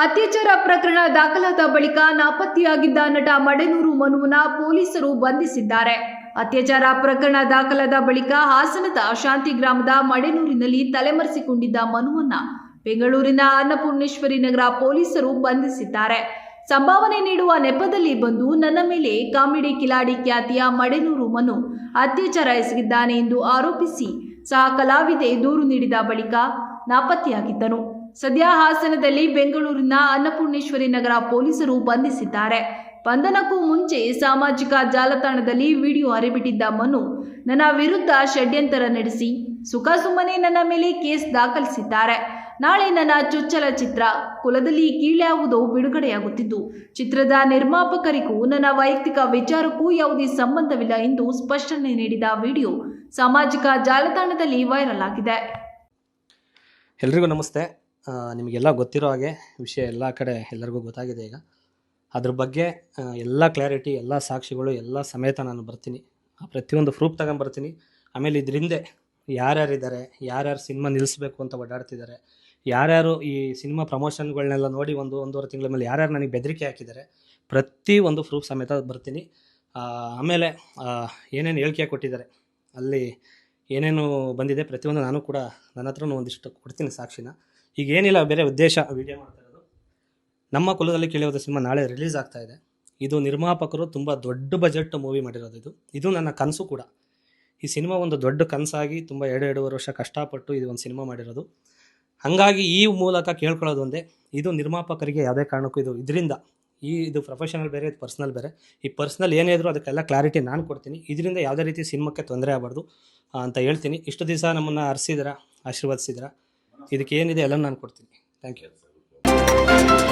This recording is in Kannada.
ಅತ್ಯಾಚಾರ ಪ್ರಕರಣ ದಾಖಲಾದ ಬಳಿಕ ನಾಪತ್ತೆಯಾಗಿದ್ದ ನಟ ಮಡೆನೂರು ಮನುವನ ಪೊಲೀಸರು ಬಂಧಿಸಿದ್ದಾರೆ. ಅತ್ಯಾಚಾರ ಪ್ರಕರಣ ದಾಖಲಾದ ಬಳಿಕ ಹಾಸನದ ಶಾಂತಿ ಗ್ರಾಮದ ಮಡೆನೂರಿನಲ್ಲಿ ತಲೆಮರೆಸಿಕೊಂಡಿದ್ದ ಮನುವನ್ನ ಬೆಂಗಳೂರಿನ ಅನ್ನಪೂರ್ಣೇಶ್ವರಿ ನಗರ ಪೊಲೀಸರು ಬಂಧಿಸಿದ್ದಾರೆ. ಸಂಭಾವನೆ ನೀಡುವ ನೆಪದಲ್ಲಿ ಬಂದು ನನ್ನ ಮೇಲೆ ಕಾಮಿಡಿ ಕಿಲಾಡಿ ಖ್ಯಾತಿಯ ಮಡೆನೂರು ಮನು ಅತ್ಯಾಚಾರ ಎಸಗಿದ್ದಾನೆ ಎಂದು ಆರೋಪಿಸಿ ಸಹ ಕಲಾವಿದೆ ದೂರು ನೀಡಿದ ಬಳಿಕ ನಾಪತ್ತೆಯಾಗಿದ್ದನು. ಸದ್ಯ ಹಾಸನದಲ್ಲಿ ಬೆಂಗಳೂರಿನ ಅನ್ನಪೂರ್ಣೇಶ್ವರಿ ನಗರ ಪೊಲೀಸರು ಬಂಧಿಸಿದ್ದಾರೆ. ಬಂಧನಕ್ಕೂ ಮುಂಚೆ ಸಾಮಾಜಿಕ ಜಾಲತಾಣದಲ್ಲಿ ವಿಡಿಯೋ ಹರಿಬಿಟ್ಟಿದ್ದ ಮನು, ನನ್ನ ವಿರುದ್ಧ ಷಡ್ಯಂತರ ನಡೆಸಿ ಸುಖಸುಮ್ಮನೆ ನನ್ನ ಮೇಲೆ ಕೇಸ್ ದಾಖಲಿಸಿದ್ದಾರೆ. ನಾಳೆ ನನ್ನ ಚೊಚ್ಚಲ ಚಿತ್ರ ಕುಲದಲ್ಲಿ ಕೀಳ್ಯಾವುದೋ ಬಿಡುಗಡೆಯಾಗುತ್ತಿದ್ದು. ಚಿತ್ರದ ನಿರ್ಮಾಪಕರಿಗೂ ನನ್ನ ವೈಯಕ್ತಿಕ ವಿಚಾರಕ್ಕೂ ಯಾವುದೇ ಸಂಬಂಧವಿಲ್ಲ ಎಂದು ಸ್ಪಷ್ಟನೆ ನೀಡಿದ ವಿಡಿಯೋ ಸಾಮಾಜಿಕ ಜಾಲತಾಣದಲ್ಲಿ ವೈರಲ್ ಆಗಿದೆ. ಎಲ್ರಿಗೂ ನಮಸ್ತೆ. ನಿಮಗೆಲ್ಲ ಗೊತ್ತಿರೋ ಹಾಗೆ ವಿಷಯ ಎಲ್ಲ ಕಡೆ ಎಲ್ಲರಿಗೂ ಗೊತ್ತಾಗಿದೆ ಈಗ. ಅದ್ರ ಬಗ್ಗೆ ಎಲ್ಲ ಕ್ಲಾರಿಟಿ ಎಲ್ಲ ಸಾಕ್ಷಿಗಳು, ಎಲ್ಲ ಸಮೇತ ನಾನು ಬರ್ತೀನಿ. ಆ, ಪ್ರತಿಯೊಂದು ಪ್ರೂಫ್ ತಗೊಂಬರ್ತೀನಿ. ಆಮೇಲೆ ಇದರಿಂದೆ ಯಾರ್ಯಾರಿದ್ದಾರೆ, ಯಾರ್ಯಾರು ಸಿನಿಮಾ ನಿಲ್ಲಿಸ್ಬೇಕು ಅಂತ ಓಡಾಡ್ತಿದ್ದಾರೆ ಯಾರ್ಯಾರು ಈ ಸಿನಿಮಾ ಪ್ರಮೋಷನ್ಗಳನ್ನೆಲ್ಲ ನೋಡಿ ಒಂದು ಒಂದೂವರೆ ತಿಂಗಳ ಮೇಲೆ ಯಾರ್ಯಾರು ನನಗೆ ಬೆದರಿಕೆ ಹಾಕಿದ್ದಾರೆ, ಪ್ರತಿ ಒಂದು ಪ್ರೂಫ್ ಸಮೇತ ಬರ್ತೀನಿ. ಆಮೇಲೆ ಏನೇನು ಹೇಳಿಕೆ ಕೊಟ್ಟಿದ್ದಾರೆ, ಅಲ್ಲಿ ಏನೇನು ಬಂದಿದೆ ಪ್ರತಿಯೊಂದು ನಾನು ಕೂಡ ನನ್ನ ಹತ್ರನೂ ಒಂದಿಷ್ಟು ಕೊಡ್ತೀನಿ ಸಾಕ್ಷಿನ. ಈಗ ಏನಿಲ್ಲ ಬೇರೆ ಉದ್ದೇಶ ವಿಡಿಯೋ ಮಾಡ್ತಾ ನಮ್ಮ ಕುಲದಲ್ಲಿ ಕೇಳಿಯೋದು ಸಿನಿಮಾ ನಾಳೆ ರಿಲೀಸ್ ಆಗ್ತಾ ಇದೆ. ಇದು ನಿರ್ಮಾಪಕರು ತುಂಬ ದೊಡ್ಡ ಬಜೆಟ್ ಮೂವಿ ಮಾಡಿರೋದು ಇದು. ಇದು ನನ್ನ ಕನಸು ಕೂಡ. ಈ ಸಿನಿಮಾ ಒಂದು ದೊಡ್ಡ ಕನಸಾಗಿ ತುಂಬ ಎರಡು, ಎರಡೂವರೆ ವರ್ಷ ಕಷ್ಟಪಟ್ಟು ಇದು ಒಂದು ಸಿನಿಮಾ ಮಾಡಿರೋದು. ಹಾಗಾಗಿ ಈ ಮೂಲಕ ಕೇಳ್ಕೊಳ್ಳೋದು ಒಂದೇ, ಇದು ನಿರ್ಮಾಪಕರಿಗೆ ಯಾವುದೇ ಕಾರಣಕ್ಕೂ ಇದು ಇದರಿಂದ, ಈ ಇದು ಪ್ರೊಫೆಷನಲ್ ಬೇರೆ, ಇದು ಪರ್ಸ್ನಲ್ ಬೇರೆ. ಈ ಪರ್ಸ್ನಲ್ ಏನೇ ಇದ್ರೂ ಅದಕ್ಕೆಲ್ಲ ಕ್ಲಾರಿಟಿ ನಾನು ಕೊಡ್ತೀನಿ. ಇದರಿಂದ ಯಾವುದೇ ರೀತಿ ಸಿನಿಮಾಕ್ಕೆ ತೊಂದರೆ ಆಗಬಾರ್ದು ಅಂತ ಹೇಳ್ತೀನಿ. ಇಷ್ಟು ದಿವಸ ನಮ್ಮನ್ನು ಹರಿಸಿದ್ರ ಆಶೀರ್ವದಿಸಿದ್ರ? ಇದಕ್ಕೆ ಏನಿದೆ ಎಲ್ಲ ನಾನು ಕೊಡ್ತೀನಿ. Thank you